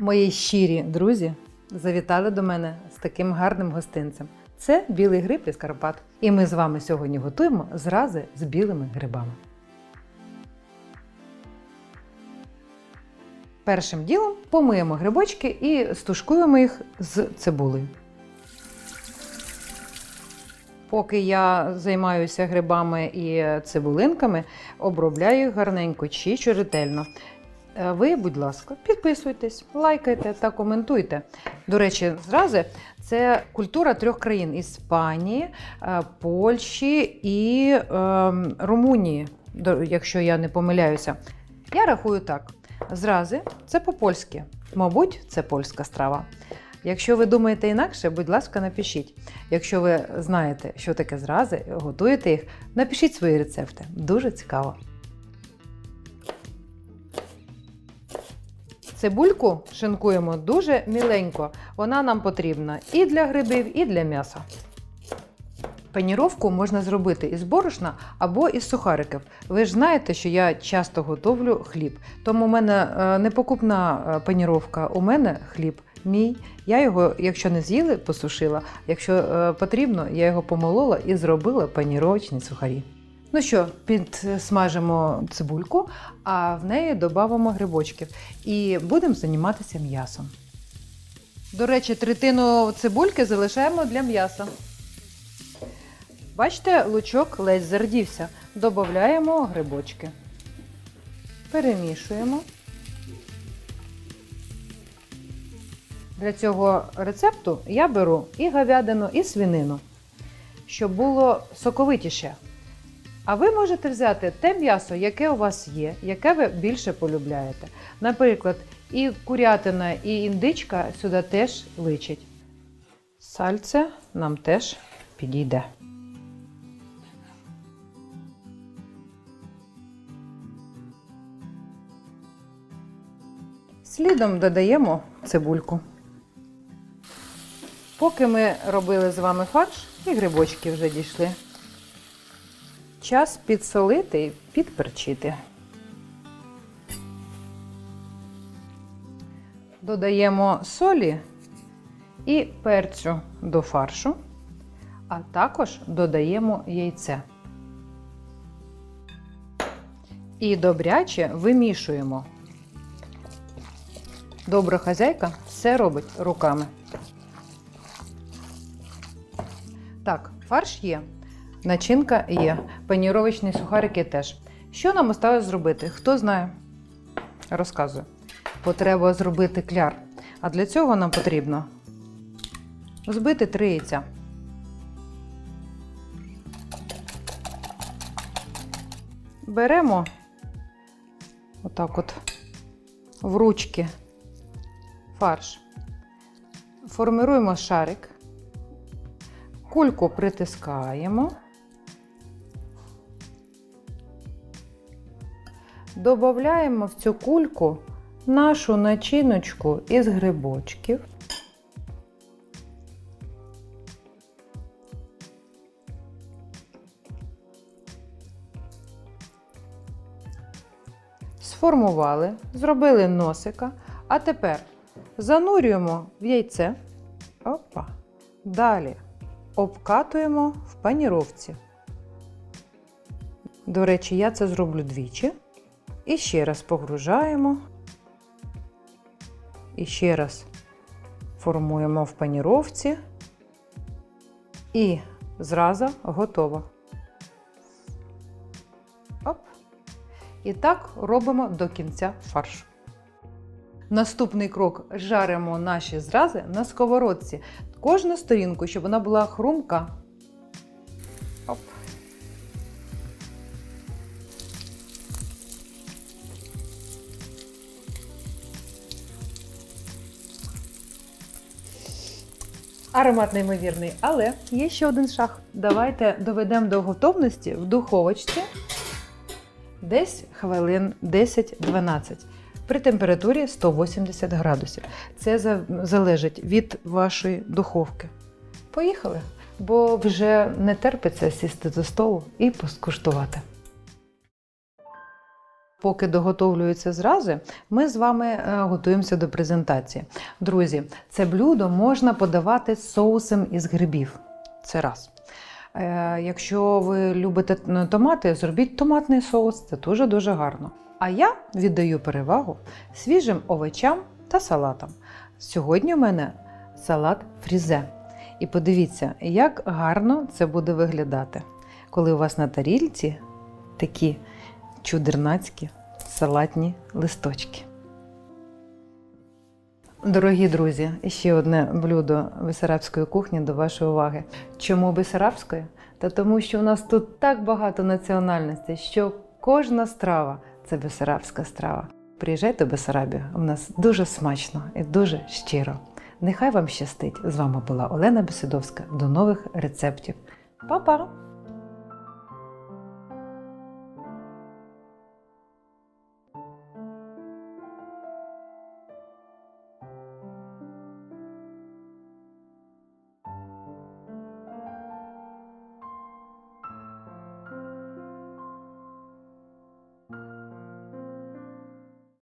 Мої щирі друзі завітали до мене з таким гарним гостинцем. Це білий гриб із Карпат. І ми з вами сьогодні готуємо зрази з білими грибами. Першим ділом помиємо грибочки і стушкуємо їх з цибулею. Поки я займаюся грибами і цибулинками, обробляю їх гарненько, чищу ретельно. Е, Ви, будь ласка, підписуйтесь, лайкайте та коментуйте. До речі, зрази це культура трьох країн: Іспанії, е, Польщі і е, Румунії, якщо я не помиляюся. Я рахую так: зрази це по-польськи. Мабуть, це польська страва. Якщо ви думаєте інакше, будь ласка, напишіть. Якщо ви знаєте, що таке зрази, готуєте їх, напишіть свої рецепти. Дуже цікаво. Цибульку шинкуємо дуже міленько. Вона нам потрібна і для грибів, і для м'яса. Паніровку можна зробити із борошна або із сухариків. Ви ж знаєте, що я часто готовлю хліб. Тому у мене е, не покупна е, паніровка, у мене хліб мій. Я його, якщо не з'їли, посушила. Якщо е, потрібно, я його помолола і зробила паніровочні сухарі. Ну що, підсмажимо цибульку, а в неї додамо грибочків і будемо займатися м'ясом. До речі, третину цибульки залишаємо для м'яса. Бачите, лучок ледь зардівся. Додаємо грибочки. Перемішуємо. Для цього рецепту я беру і говядину, і свинину, щоб було соковитіше. А ви можете взяти те м'ясо, яке у вас є, яке ви більше полюбляєте. Наприклад, і курятина, і індичка сюди теж личить. Сальце нам теж підійде. Слідом додаємо цибульку. Поки ми робили з вами фарш, і грибочки вже дійшли. Час підсолити і підперчити. Додаємо солі і перцю до фаршу, а також додаємо яйце. І добряче вимішуємо. Добра хазяйка все робить руками. Так, фарш є. Начинка є, паніровочні сухарики теж. Що нам осталось зробити? Хто знає? Розказую. Бо треба зробити кляр. А для цього нам потрібно збити три яйця. Беремо отак от в ручки фарш. Формируємо шарик. Кульку притискаємо. Добавляємо в цю кульку нашу начиночку із грибочків. Сформували, зробили носика, а тепер занурюємо в яйце. Опа. Далі обкатуємо в паніровці. До речі, я це зроблю двічі. І ще раз погружаємо. І ще раз формуємо в паніровці. І зразу готово. Оп. І так робимо до кінця фаршу. Наступний крок жаримо наші зрази на сковородці. Кожну сторінку, щоб вона була хрумка. Аромат неймовірний, але є ще один шаг. Давайте доведемо до готовності в духовочці десь хвилин 10-12 при температурі 180 градусів. Це залежить від вашої духовки. Поїхали, бо вже не терпиться сісти до столу і поскуштувати. Поки доготовлюються зрази, ми з вами е, готуємося до презентації. Друзі, це блюдо можна подавати соусом із грибів. Це раз. Е, Якщо ви любите томати, зробіть томатний соус, це дуже дуже гарно. А я віддаю перевагу свіжим овочам та салатам. Сьогодні у мене салат фрізе. І подивіться, як гарно це буде виглядати, коли у вас на тарільці такі чудернацькі салатні листочки. Дорогі друзі, ще одне блюдо бесарабської кухні до вашої уваги. Чому бесарабської? Та тому, що у нас тут так багато національностей, що кожна страва це бесарабська страва. Приїжджайте в Бесарабію, у нас дуже смачно і дуже щиро. Нехай вам щастить! З вами була Олена Бесідовська. До нових рецептів. Па-па!